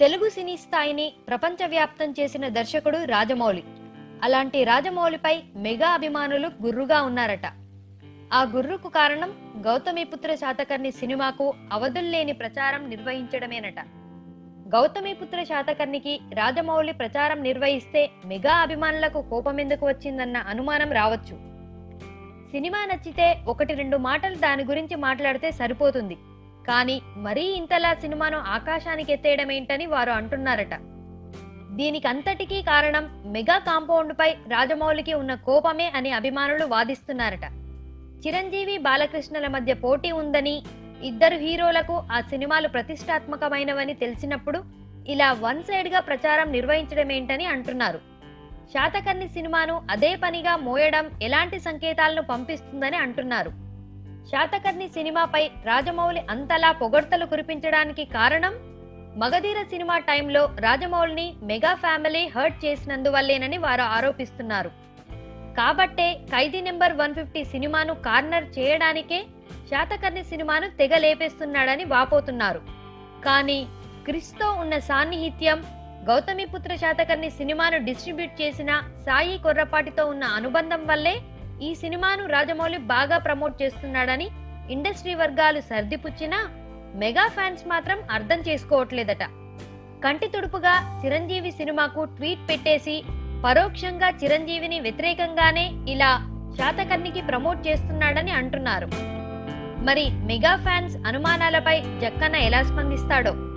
తెలుగు సినీ స్థాయిని ప్రపంచవ్యాప్తం చేసిన దర్శకుడు రాజమౌళి. అలాంటి రాజమౌళిపై మెగా అభిమానులు గుర్రుగా ఉన్నారట. ఆ గుర్రుకు కారణం గౌతమిపుత్ర శాతకర్ణి సినిమాకు అవధుల్లేని ప్రచారం నిర్వహించడమేనట. గౌతమిపుత్ర శాతకర్ణికి రాజమౌళి ప్రచారం నిర్వహిస్తే మెగా అభిమానులకు కోపమెందుకు వచ్చిందన్న అనుమానం రావచ్చు. సినిమా నచ్చితే ఒకటి రెండు మాటలు దాని గురించి మాట్లాడితే సరిపోతుంది. కానీ మరీ ఇంతలా సినిమాను ఆకాశానికి ఎత్తేయడం ఏంటని వారు అంటున్నారట. దీనికంతటికీ కారణం మెగా కాంపౌండ్ పై రాజమౌళికి ఉన్న కోపమే అని అభిమానులు వాదిస్తున్నారట. చిరంజీవి బాలకృష్ణల మధ్య పోటీ ఉందని ఇద్దరు హీరోలకు ఆ సినిమాలు ప్రతిష్టాత్మకమైనవని తెలిసినప్పుడు ఇలా వన్ సైడ్గా ప్రచారం నిర్వహించడం ఏంటని అంటున్నారు. శాతకర్ణి సినిమాను అదే పనిగా మోయడం ఎలాంటి సంకేతాలను పంపిస్తుందని అంటున్నారు. శాతకర్ణి సినిమాపై రాజమౌళి అంతలా పొగడ్తలు కురిపించడానికి కారణం? మగధీర సినిమా టైంలో రాజమౌళిని మెగా ఫ్యామిలీ హర్ట్ చేసినందువల్లేనని వారు ఆరోపిస్తున్నారు. కాబట్టే ఖైదీ నెంబర్ వన్ ఫిఫ్టీ సినిమాను కార్నర్ చేయడానికే శాతకర్ణి సినిమాను తెగ లేపేస్తున్నాడని వాపోతున్నారు. కానీ క్రిస్తో ఉన్న సాన్నిహిత్యం గౌతమిపుత్ర శాతకర్ణి సినిమాను డిస్ట్రిబ్యూట్ చేసిన సాయి కొర్రపాటితో ఉన్న అనుబంధం వల్లే ఈ సినిమాను రాజమౌళి బాగా ప్రమోట్ చేస్తున్నాడని ఇండస్ట్రీ వర్గాలు సర్దిపుచ్చినా మెగా ఫ్యాన్స్ మాత్రం అర్థం చేసుకోవట్లేదట. కంటి తుడుపుగా చిరంజీవి సినిమాకు ట్వీట్ పెట్టేసి పరోక్షంగా చిరంజీవిని వ్యతిరేకంగానే ఇలా శాతకర్ణికి ప్రమోట్ చేస్తున్నాడని అంటున్నారు. మరి మెగా ఫ్యాన్స్ అనుమానాలపై జక్కన్న ఎలా స్పందిస్తాడో?